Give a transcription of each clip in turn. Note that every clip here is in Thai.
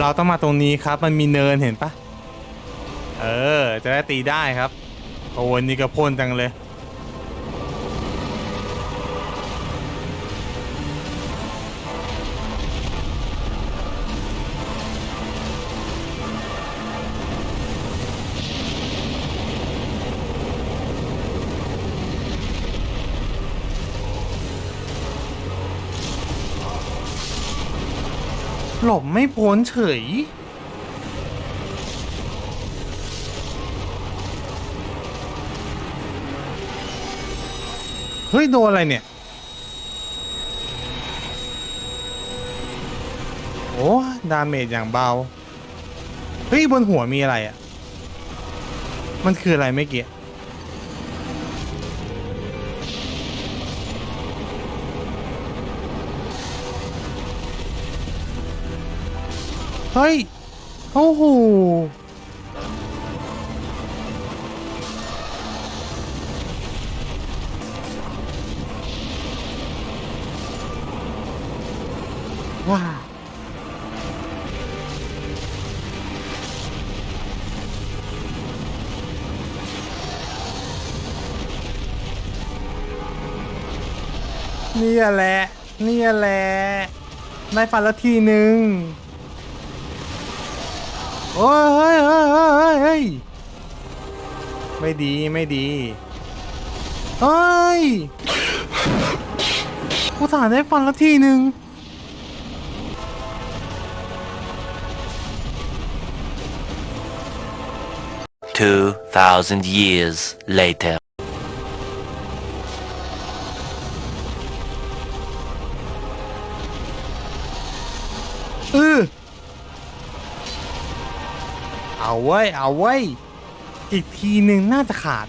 เราต้องมาตรงนี้ครับ มันมีเนินเห็นปะเออ จะได้ตีได้ครับโอ้วันนี้ก็พ่นจังเลย ไม่พ้นเฉย เฮ้ย โดนอะไรเนี่ย โอ้ดาเมจอย่างเบา เฮ้ย บนหัวมีอะไรอะ่ะ มันคืออะไรไม่เกี่ เฮ้ย โอ้โห ว้าเนี่ยแหละ เนี่ยแหละ ได้ฟันละทีหนึ่ง โอ้ยเฮ้ยเฮ้ยเฮ้ยเฮ้ยไม่ดีไม่ดีเฮ้ยกูสาห์ได้ฟันละทีหนึ่ง Two thousand years later. เอาไว้ย เอาไว้ย อีกทีหนึ่งน่าจะขาด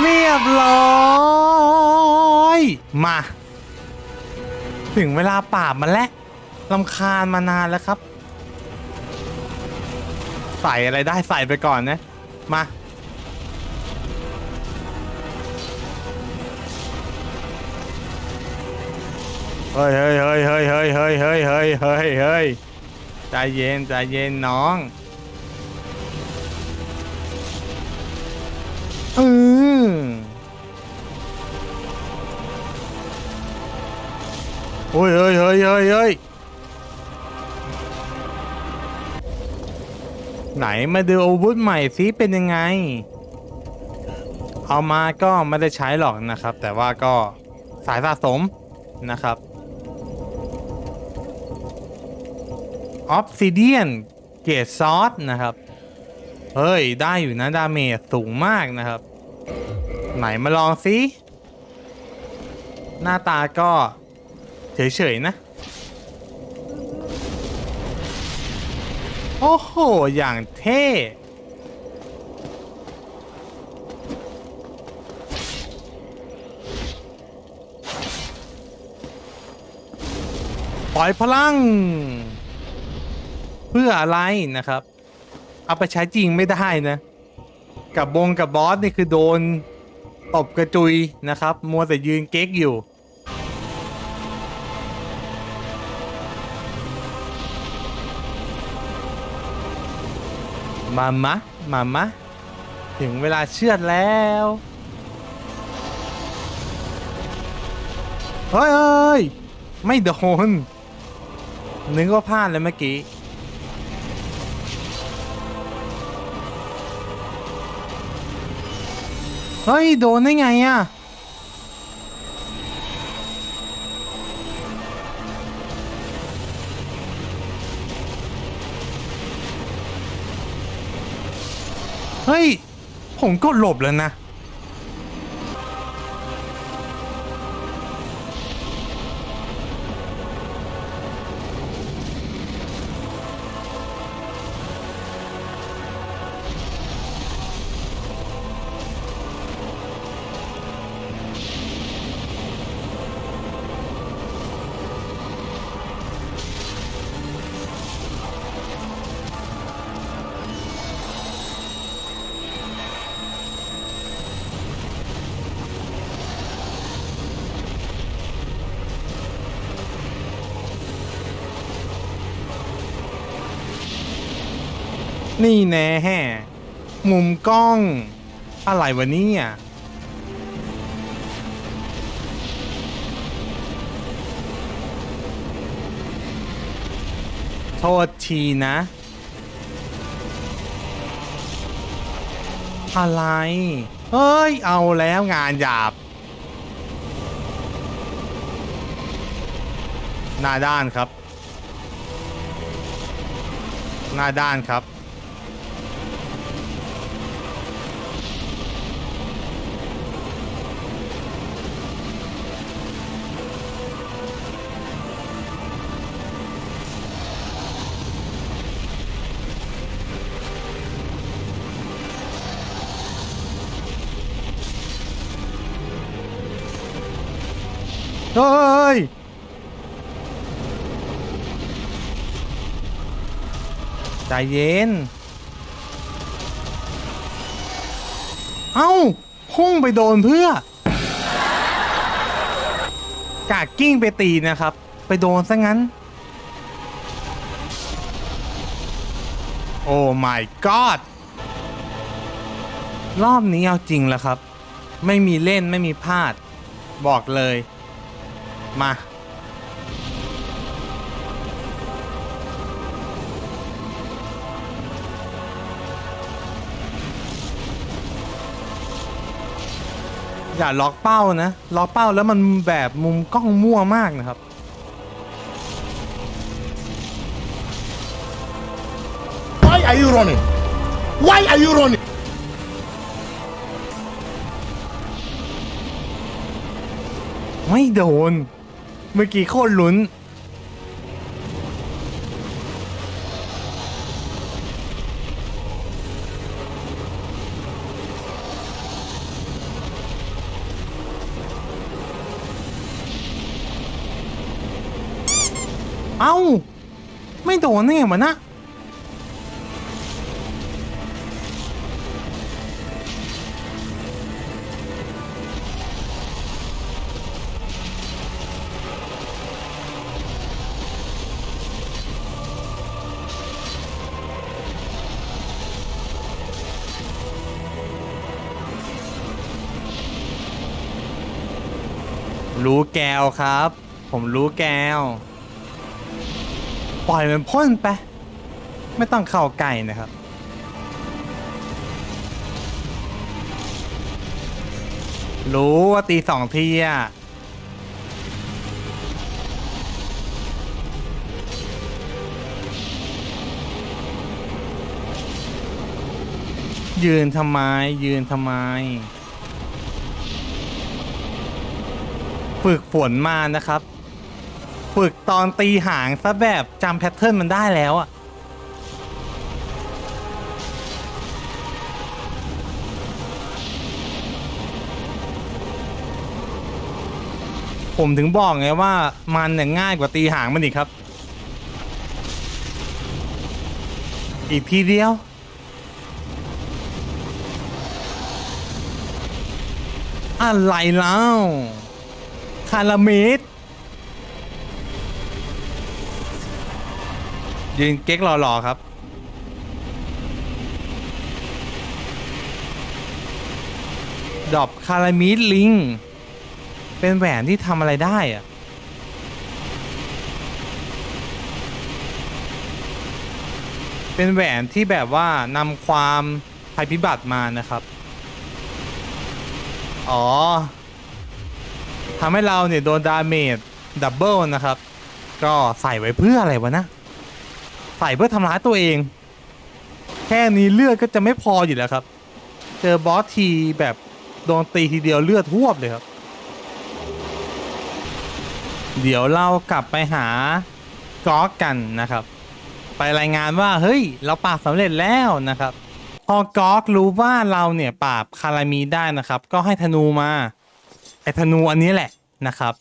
เรียบร้อย มา ถึงเวลาปราบมันแล้วลำคาญมานานแล้วครับ ใส่อะไรได้ใส่ไปก่อนนะ มา เฮ้ยเฮ้ยเฮ้ยเฮ้ยเฮ้ยเฮ้ยเฮ้ยเฮ้ยเฮ้ยเฮ้ยใจเย็นใจเย็นน้อง โอ้ยเฮ้ยเฮ้ยเฮ้ยเฮ้ยไหนมาดูอาวุธใหม่สิเป็นยังไง เอามาก็ไม่ได้ใช้หรอกนะครับ แต่ว่าก็สายสะสมนะครับ Obsidian เกรดซอสนะครับ เฮ้ย ได้อยู่นะ ดาเมจสูงมากนะครับ ไหนมาลองสิ หน้าตาก็ เฉยๆนะ โอ้โห อย่างเท่ปล่อยพลัง เพื่ออะไรนะครับ เอาไปใช้จริงไม่ได้นะ กับบงกับบอสนี่คือโดนตบกระจุยนะครับ มัวแต่ยืนเก๊กอยู่ มามะ มามะ ถึงเวลาเชือดแล้ว เฮ้ยเฮ้ยไม่โดน นึกว่าพลาดเลยเมื่อกี้ เฮ้ย โดนได้ไงอะ เฮ้ย ผมก็หลบแล้วนะ แน่แห่มุมกล้อง อะไรวะเนี่ยโทษทีนะ อะไร เฮ้ย เอาแล้วงานหยาบ หน้าด้านครับ หน้าด้านครับ ใจเย็น เอ้าพุ่งไปโดนเพื่อกากกิ้งไปตีนะครับ ไปโดนซะงั้น โอ้ my god รอบนี้เอาจริงแล้วครับ ไม่มีเล่นไม่มีพลาด บอกเลย มา อย่าล็อกเป้านะล็อกเป้าแล้วมันแบบมุมกล้องมั่วมากนะครับ Why are you running? Why are you running? ไม่โดน เมื่อกี้โคตรลุ้น ไม่โดนเนี่ยมันนะรู้แก้วครับ ผมรู้แก้ว ปล่อยมันพ่นไป ไม่ต้องเข้าใกล้นะครับ รู้ว่าตีสองทีอะยืนทำไม ยืนทำไม ฝึกฝนมานะครับ ฝึกตอนตีหางซะแบบจำแพทเทิร์นมันได้แล้วอะผมถึงบอกไงว่ามันเนี่ยง่ายกว่าตีหางมันอีกครับ อีกทีเดียวอะไรเล่าคาราเมด ยืนเก๊กหล่อๆครับ ดอบคารามิดลิง เป็นแหวนที่ทำอะไรได้อะเป็นแหวนที่แบบว่านำความภัยพิบัติมานะครับ อ๋อทำให้เราเนี่ยโดนดาเมจดับเบิลนะครับ ก็ใส่ไว้เพื่ออะไรวะนะ ใส่เพื่อทำร้ายตัวเอง แค่นี้เลือดก็จะไม่พออยู่แล้วครับ เจอบอสทีแบบโดนตีทีเดียวเลือดท่วมเลยครับ เดี๋ยวเรากลับไปหาก๊อกกันนะครับ ไปรายงานว่าเฮ้ย เราปราบสำเร็จแล้วนะครับ พอก๊อกรู้ว่าเราเนี่ยปราบคารามีได้นะครับ ก็ให้ธนูมาไอ้ธนูอันนี้แหละนะครับ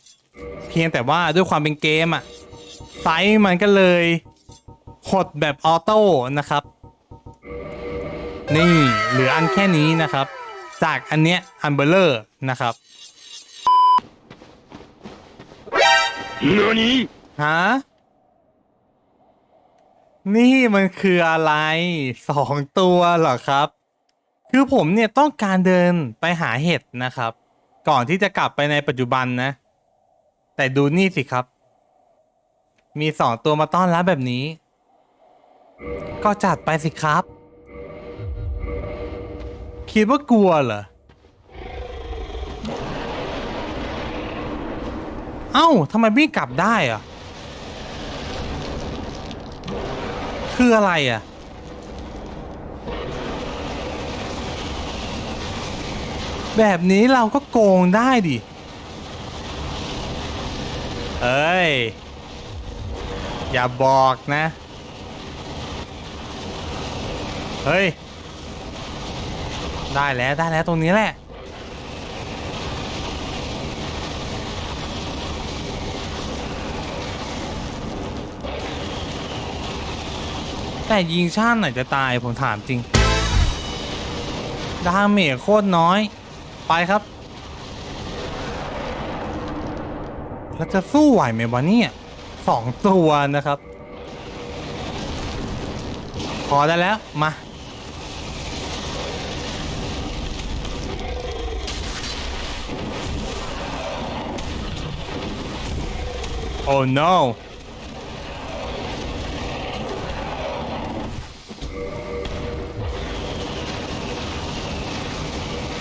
เพียงแต่ว่าด้วยความเป็นเกมอะไซส์มันก็เลย หดแบบออโต้นะครับ นี่เหลืออันแค่นี้นะครับ จากอันเนี้ยอันเบลเลอร์นะครับ何ฮะนี่มันคืออะไรสองตัวเหรอครับ คือผมเนี่ยต้องการเดินไปหาเห็ดนะครับ ก่อนที่จะกลับไปในปัจจุบันนะ แต่ดูนี่สิครับ มีสองตัวมาต้อนรับแบบนี้ ก็จัดไปสิครับ คิดว่ากลัวเหรอ เอ้าทำไมวิ่งกลับได้อะคืออะไรอะ แบบนี้เราก็โกงได้ดิ เอ้ย อย่าบอกนะ เฮ้ย ได้แล้วได้แล้วตรงนี้แหละ แต่ยิงชาติไหนจะตายผมถามจริง ดาเมจโคตรน้อย ไปครับ แล้วจะสู้ไหวไหมวะเนี่ยสองตัวนะครับ พอได้แล้ว มา Oh no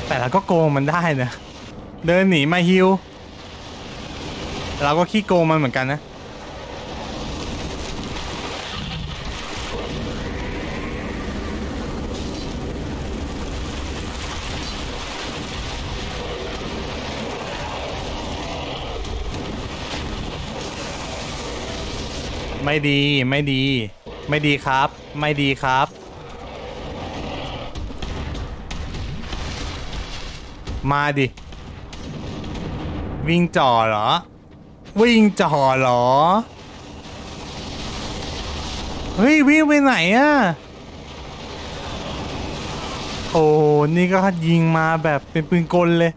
แต่เราก็โกงมันได้นะ เดินหนีมาฮิว เราก็ขี้โกงมันเหมือนกันนะ ไม่ดีไม่ดี ไม่ดีครับ ไม่ดีครับ มาดิ วิ่งจ่อเหรอ วิ่งจ่อเหรอ เฮ้ย วิ่งไปไหนอะโอ้นี่ก็ยิงมาแบบเป็นปืนกลเลย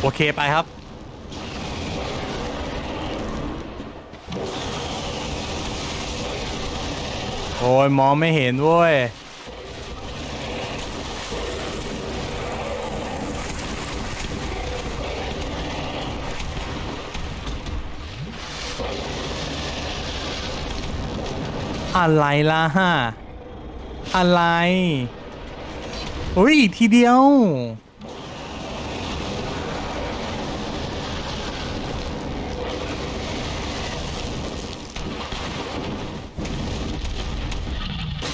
โอเคไปครับ อ้ยมองไม่เห็นเว้ยอะไรล่ะฮะอะไร อุ้ย ทีเดียว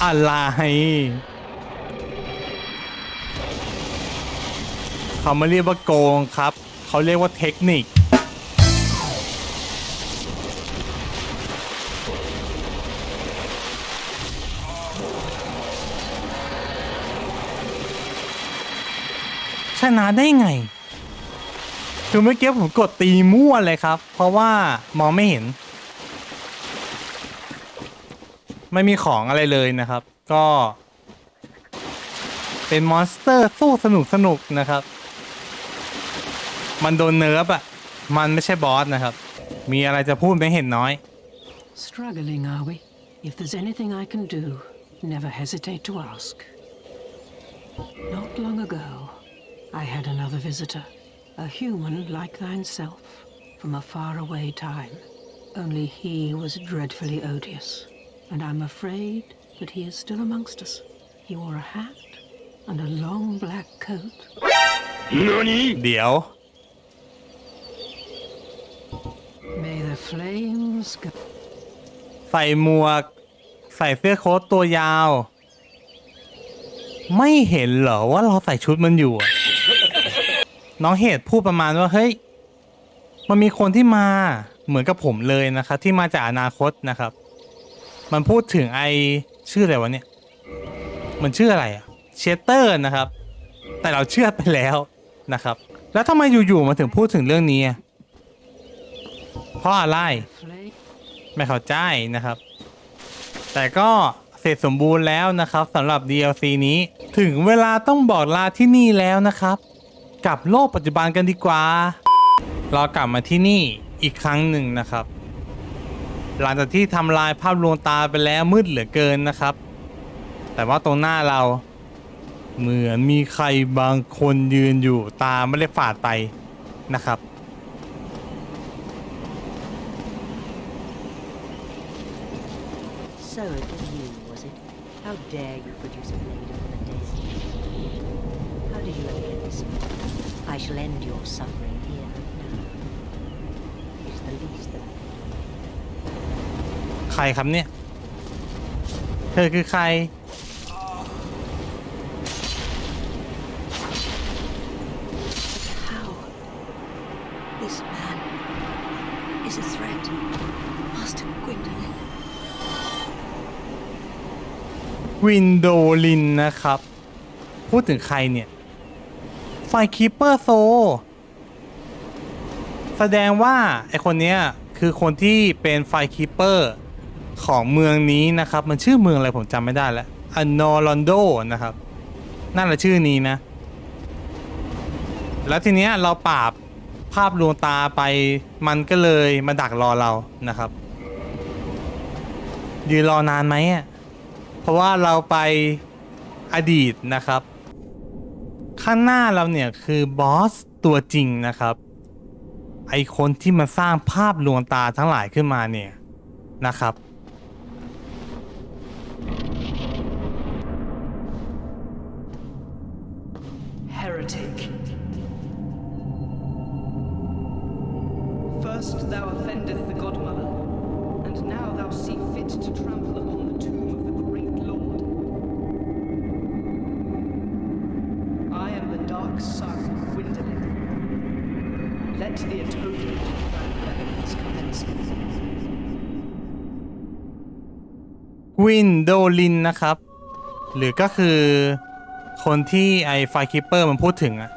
อะไรเขาไม่เรียกว่าโกงครับ เขาเรียกว่าเทคนิค ชนะได้ไง คือเมื่อกี้ผมกดตีมั่วเลยครับ เพราะว่ามองไม่เห็น ไม่มีของอะไรเลยนะครับ ก็ เป็นมอนสเตอร์สู้สนุกสนุกนะครับ มันโดนเนิร์ฟอะมันไม่ใช่บอสนะครับ มีอะไรจะพูดไม่เห็นน้อย Struggling, are we? If there's anything I can do, never hesitate to ask. Not long ago, I had another visitor, a human like thyself, from a faraway time. Only he was dreadfully odious, and I'm afraid that he is still amongst us. He wore a hat and a long black coat. เดี๋ยว May the flames go. ใส่หมวก ใส่เสื้อโค้ทตัวยาว ไม่เห็นเหรอว่าเราใส่ชุดมันอยู่อะน้องเหตุพูดประมาณว่าเฮ้ย มันมีคนที่มาเหมือนกับผมเลยนะครับที่มาจากอนาคตนะครับ มันพูดถึงไอชื่ออะไรวะเนี่ย มันชื่ออะไรอะเชสเตอร์นะครับ แต่เราเชื่อไปแล้วนะครับ แล้วทำไมอยู่ๆมาถึงพูดถึงเรื่องนี้เพราะอะไร ไม่เข้าใจนะครับ แต่ก็เสร็จสมบูรณ์แล้วนะครับสำหรับ DLC นี้ถึงเวลาต้องบอกลาที่นี่แล้วนะครับ กับโลกปัจจุบันกันดีกว่า เรากลับมาที่นี่อีกครั้งหนึ่งนะครับ หลังจากที่ทำลายภาพลวงตาไปแล้วมืดเหลือเกินนะครับ แต่ว่าตรงหน้าเรา เหมือนมีใครบางคนยืนอยู่ตาไม่ได้ฝาดไปนะครับ So it was you, was it? How dare you produce a blade of the dead? How did you ever get this far? I shall end your suffering here and now. It's the least that I can do. ใค รครับเนี่ย เธอคือใคร How? This man is a threat. Master Gwendolyn. วินโดลินนะครับ พูดถึงใครเนี่ย ไฟคีเปอร์โซ แสดงว่า ไอคนเนี้ย คือคนที่เป็นไฟคีเปอร์ ของเมืองนี้นะครับ มันชื่อเมืองอะไรผมจำไม่ได้แล้วอันนอรอนโดนะครับนั่นแหละชื่อนี้นะ แล้วทีเนี้ยเราปราบภาพลวงตาไปมันก็เลยมาดักรอเรานะครับยืนรอนานไหมอะเพราะว่าเราไปอดีตนะครับ ข้างหน้าเราเนี่ยคือบอสตัวจริงนะครับ ไอคนที่มาสร้างภาพลวงตาทั้งหลายขึ้นมาเนี่ยนะครับ วินโดลินนะครับ หรือก็คือคนที่ไอไฟคิปเปอร์มันพูดถึงอะ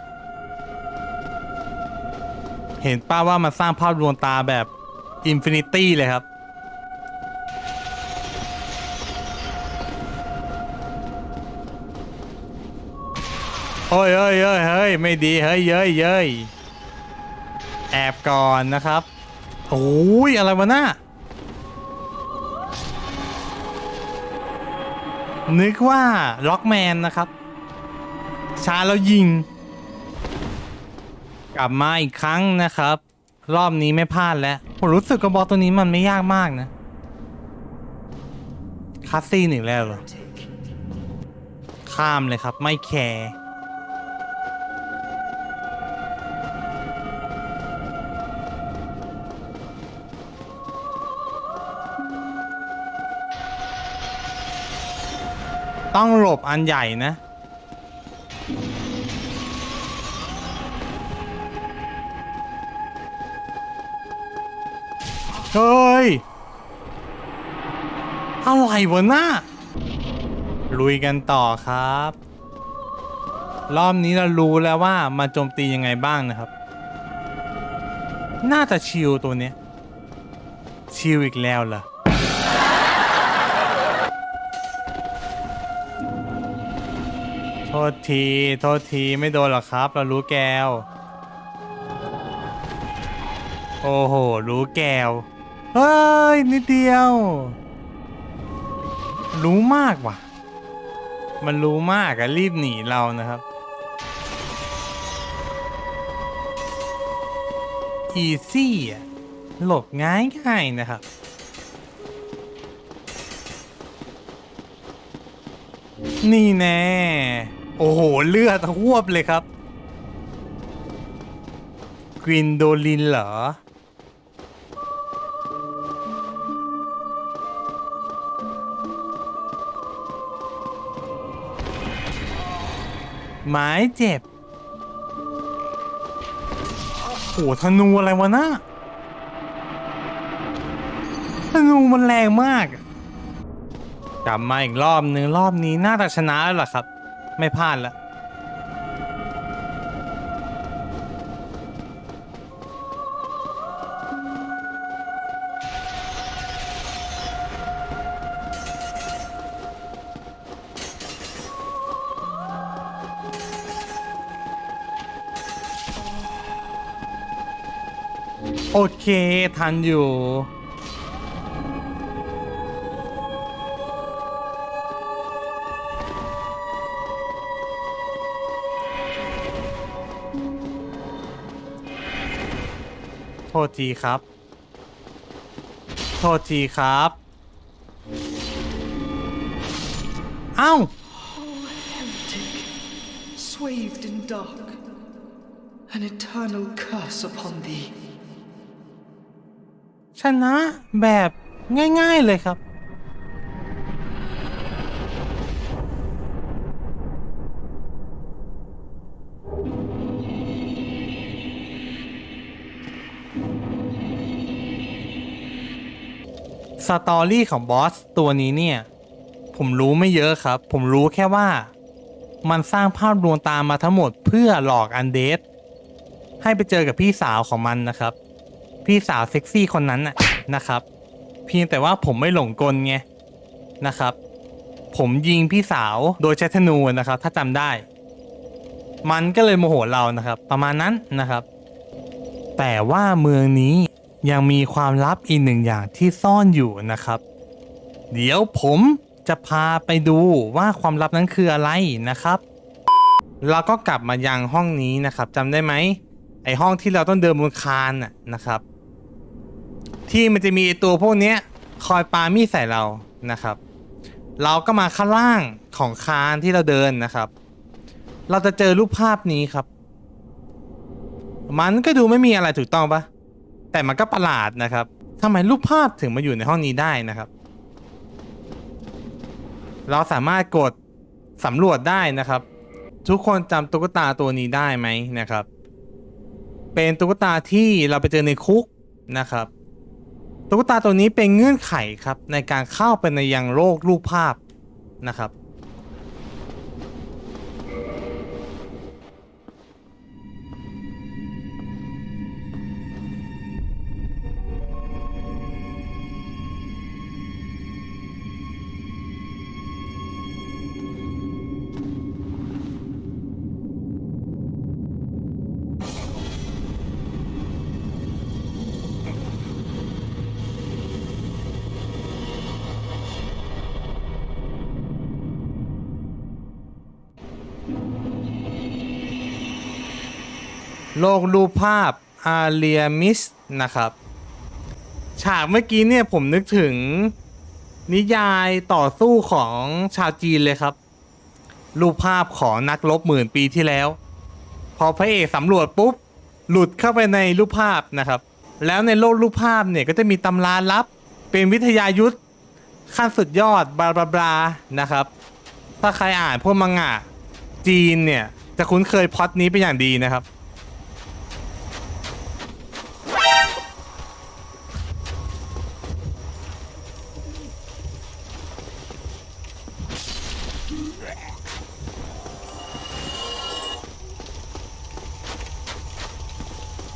เห็นป้าว่ามาสร้างภาพลวงตาแบบอินฟินิตี้เลยครับ โอ้ยเอ้ยเอ้ยเฮ้ยไม่ดี เฮ้ยเย้ยเย้ยแอบก่อนนะครับ โอ้ยอะไรวะน่า นึกว่าล็อกแมนนะครับ ชาแล้วยิง กลับมาอีกครั้งนะครับ รอบนี้ไม่พลาดแล้ว ผมรู้สึกกระบอกตัวนี้มันไม่ยากมากนะ คัสซี่หนึ่งแล้วเหรอ ข้ามเลยครับไม่แคร์ ต้องหลบอันใหญ่นะ เฮ้ย อะไรวะน่าลุยกันต่อครับ รอบนี้เรารู้แล้วว่ามาโจมตียังไงบ้างนะครับ น่าจะชิลตัวเนี้ย ชิลอีกแล้วเหรอ โทษที โทษที ไม่โดนหรอกครับ เรารู้แก้ว โอ้โห รู้แก้ว เฮ้ย นิดเดียว รู้มากว่ะ มันรู้มากอะรีบหนีเรานะครับ อีซี่อะหลบง่ายง่ายนะครับนี่แน่ โอ้โห เลือดหวบเลยครับกวินโดลินเหรอ หมายเจ็บโอ้ธนูอะไรวะนะธนูมันแรงมาก กลับมาอีกรอบนึง รอบนี้น่าจะชนะแล้วล่ะครับ ไม่พลาดล้วโอเค ทันอยู่ ษทีครับ โทษทีครับ เอ้า Heretic, swathed in dark, an eternal curse upon thee. ชนะแบบง่าย ๆ เลยครับ สตอรี่ของบอสตัวนี้เนี่ย ผมรู้ไม่เยอะครับ ผมรู้แค่ว่า มันสร้างภาพลวงตามมาทั้งหมดเพื่อหลอกอันเดสให้ไปเจอกับพี่สาวของมันนะครับ พี่สาวเซ็กซี่คนนั้นน่ะนะครับ เพียงแต่ว่าผมไม่หลงกลไงนะครับ ผมยิงพี่สาวโดยใช้ธนูนะครับ ถ้าจำได้ มันก็เลยโมโหเรานะครับ ประมาณนั้นนะครับ แต่ว่าเมืองนี้ ยังมีความลับอีกหนึ่งอย่างที่ซ่อนอยู่นะครับ เดี๋ยวผมจะพาไปดูว่าความลับนั้นคืออะไรนะครับ เราก็กลับมายังห้องนี้นะครับจำได้ไหมไอห้องที่เราต้องเดินบนคานนะนะครับ ที่มันจะมีตัวพวกนี้คอยปามีใส่เรานะครับ เราก็มาข้างล่างของคานที่เราเดินนะครับ เราจะเจอรูปภาพนี้ครับ มันก็ดูไม่มีอะไรถูกต้องปะ แต่มันก็ประหลาดนะครับทำไมรูปภาพถึงมาอยู่ในห้องนี้ได้นะครับ เราสามารถกดสำรวจได้นะครับ ทุกคนจำตุ๊กตาตัวนี้ได้ไหมนะครับ เป็นตุ๊กตาที่เราไปเจอในคุกนะครับ ตุ๊กตาตัวนี้เป็นเงื่อนไขครับในการเข้าไปในยังโลกรูปภาพนะครับ โลกรูปภาพอาเรียมิสนะครับ ฉากเมื่อกี้เนี่ยผมนึกถึงนิยายต่อสู้ของชาวจีนเลยครับ รูปภาพของนักรบหมื่นปีที่แล้ว พอพระเอกสำรวจปุ๊บ หลุดเข้าไปในรูปภาพนะครับ แล้วในโลกรูปภาพเนี่ยก็จะมีตำราลับ เป็นวิทยายุทธขั้นสุดยอดบลาบลาบลานะครับ ถ้าใครอ่านพวกมังงะจีนเนี่ย จะคุ้นเคยพอตนี้เป็นอย่างดีนะครับ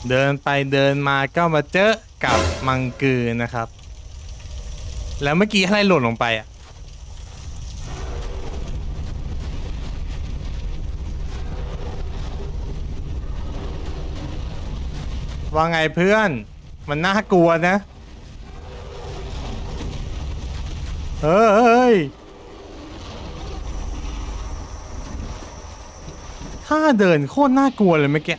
เดินไปเดินมาก็มาเจอกับมังกือนะครับ แล้วเมื่อกี้อะไรหล่นลงไปอะว่าไงเพื่อน มันน่ากลัวนะ เฮ้ย ถ้าเดินโคตรน่ากลัวเลยเมื่อกี้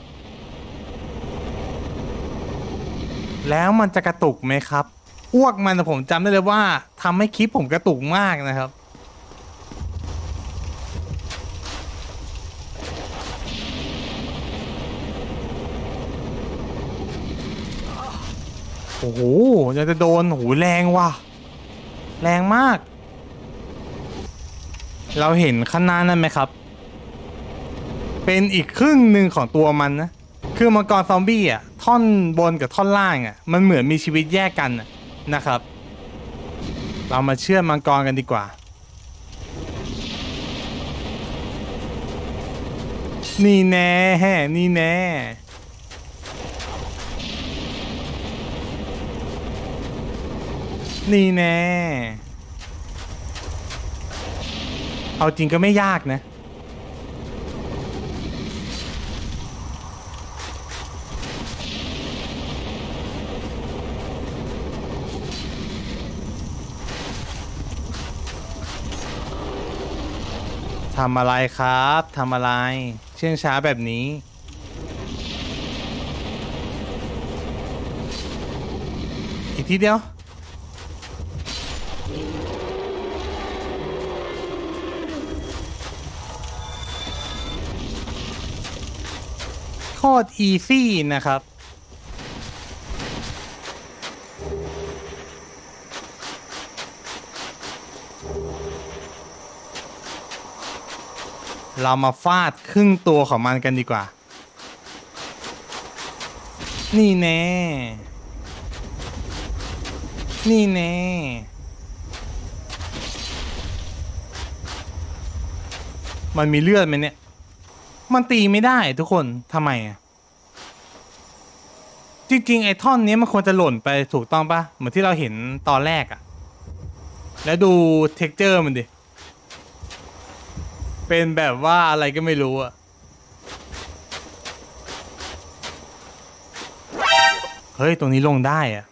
แล้วมันจะกระตุกไหมครับ อ้วกมันผมจำได้เลยว่าทำให้คลิปผมกระตุกมากนะครับ โอ้โหยังจะโดนโอ้โหแรงว่ะ แรงมาก เราเห็นข้างหน้านั่นไหมครับ เป็นอีกครึ่งหนึ่งของตัวมันนะ คือมังกรซอมบี้อะ ท่อนบนกับท่อนล่างอะมันเหมือนมีชีวิตแยกกันนะครับ เรามาเชื่อดมังกรกันดีกว่า นี่แน่นี่แน่นี่แน่ เอาจริงก็ไม่ยากนะ ทำอะไรครับทำอะไร เชื่องช้าแบบนี้ อีกทีเดียว โคตรอีซี่นะครับ เรามาฟาดครึ่งตัวของมันกันดีกว่า นี่แน่ นี่แน่ มันมีเลือดไหมเนี่ย มันตีไม่ได้ทุกคนทำไมอะ จริงๆ ไอ้ท่อนนี้มันควรจะหล่นไปถูกต้องปะเหมือนที่เราเห็นตอนแรกอะแล้วดูเท็กเจอร์มันดิ เป็นแบบว่าอะไรก็ไม่รู้อะเฮ้ย ตรงนี้ลงได้อะ